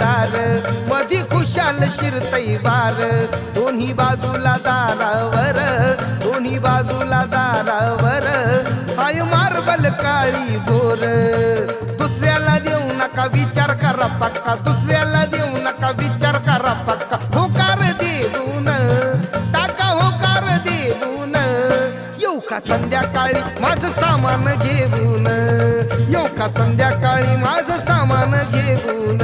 दार. मधी खुशाल शिरतई बार दोन्ही बाजूला दारावर. दोन्ही बाजूला दारावर. हाय मार्बल काळी भोर दुसऱ्याला देऊ नका विचार करा पक्का. दुसऱ्याला देऊ नका विचार करा पक्का. होकार देऊन टाका होकार देऊन येऊ का संध्याकाळी माझं सामान घेऊन? येऊ का संध्याकाळी माझं सामान घेऊन?